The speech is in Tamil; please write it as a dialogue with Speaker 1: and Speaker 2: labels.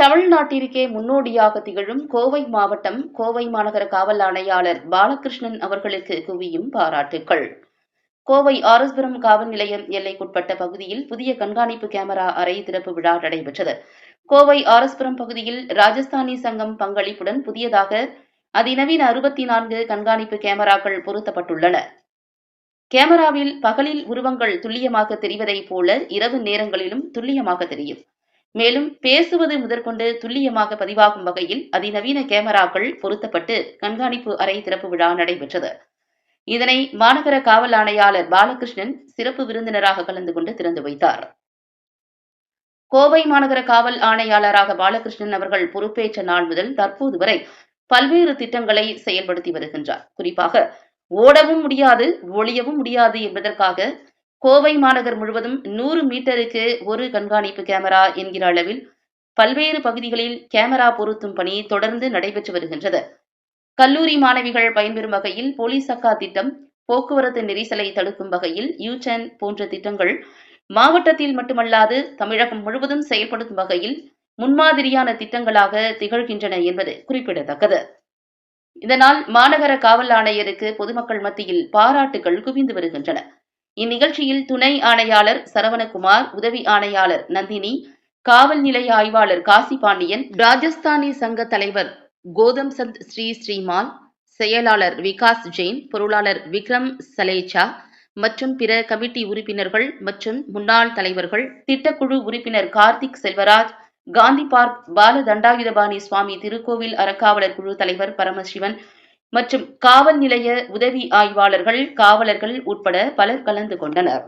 Speaker 1: தமிழ்நாட்டிற்கே முன்னோடியாக திகழும் கோவை மாவட்டம் கோவை மாநகர காவல் ஆணையாளர் பாலகிருஷ்ணன் அவர்களுக்கு குவியும் பாராட்டுக்கள். கோவை ஆரஸ்புரம் காவல் நிலையம் எல்லைக்குட்பட்ட பகுதியில் புதிய கண்காணிப்பு கேமரா அறை திறப்பு விழா நடைபெற்றது. கோவை ஆரஸ்புரம் பகுதியில் ராஜஸ்தானி சங்கம் பங்களிப்புடன் புதியதாக அதிநவீன அறுபத்தி நான்கு கண்காணிப்பு கேமராக்கள் பொருத்தப்பட்டுள்ளன. கேமராவில் பகலில் உருவங்கள் துல்லியமாக தெரிவதைப் போல இரவு நேரங்களிலும் துல்லியமாக தெரியும். மேலும் பேசுவது முதற்கொண்டு துல்லியமாக பதிவாகும் வகையில் அதிநவீன கேமராக்கள் பொருத்தப்பட்டு கண்காணிப்பு அறை திறப்பு விழா நடைபெற்றது. இதனை மாநகர காவல் ஆணையாளர் பாலகிருஷ்ணன் சிறப்பு விருந்தினராக கலந்து கொண்டு திறந்து வைத்தார். கோவை மாநகர காவல் ஆணையாளராக பாலகிருஷ்ணன் அவர்கள் பொறுப்பேற்ற நாள் முதல் தற்போது வரை பல்வேறு திட்டங்களை செயல்படுத்தி வருகின்றார். குறிப்பாக ஓடவும் முடியாது ஒளியவும் முடியாது என்பதற்காக கோவை மாநகர் முழுவதும் நூறு மீட்டருக்கு ஒரு கண்காணிப்பு கேமரா என்கிற அளவில் பல்வேறு பகுதிகளில் கேமரா பொருத்தும் பணி தொடர்ந்து நடைபெற்று வருகின்றது. கல்லூரி மாணவிகள் பயன்பெறும் வகையில் போலீஸ் அக்கா திட்டம் போக்குவரத்து நெரிசலை தடுக்கும் வகையில் யூடன் போன்ற திட்டங்கள் மாவட்டத்தில் மட்டுமல்லாது தமிழகம் முழுவதும் செயல்படுத்தும் வகையில் முன்மாதிரியான திட்டங்களாக திகழ்கின்றன என்பது குறிப்பிடத்தக்கது. இதனால் மாநகர காவல் ஆணையருக்கு பொதுமக்கள் மத்தியில் பாராட்டுகள் குவிந்து வருகின்றன. இந்நிகழ்ச்சியில் துணை ஆணையாளர் சரவணகுமார் உதவி ஆணையாளர் நந்தினி காவல் நிலைய ஆய்வாளர் காசி பாண்டியன் ராஜஸ்தானி சங்க தலைவர் கோதம் சந்த் ஸ்ரீ ஸ்ரீமால் செயலாளர் விகாஸ் ஜெயின் பொருளாளர் விக்ரம் சலேச்சா மற்றும் பிற கமிட்டி உறுப்பினர்கள் மற்றும் முன்னாள் தலைவர்கள் திட்டக்குழு உறுப்பினர் கார்த்திக் செல்வராஜ் காந்தி பார்க் பால தண்டாயுதபாணி சுவாமி திருக்கோவில் அறக்காவலர் குழு தலைவர் பரமசிவன் மற்றும் காவல் நிலைய உதவி ஆய்வாளர்கள் காவலர்கள் உட்பட பலர் கலந்து கொண்டனர்.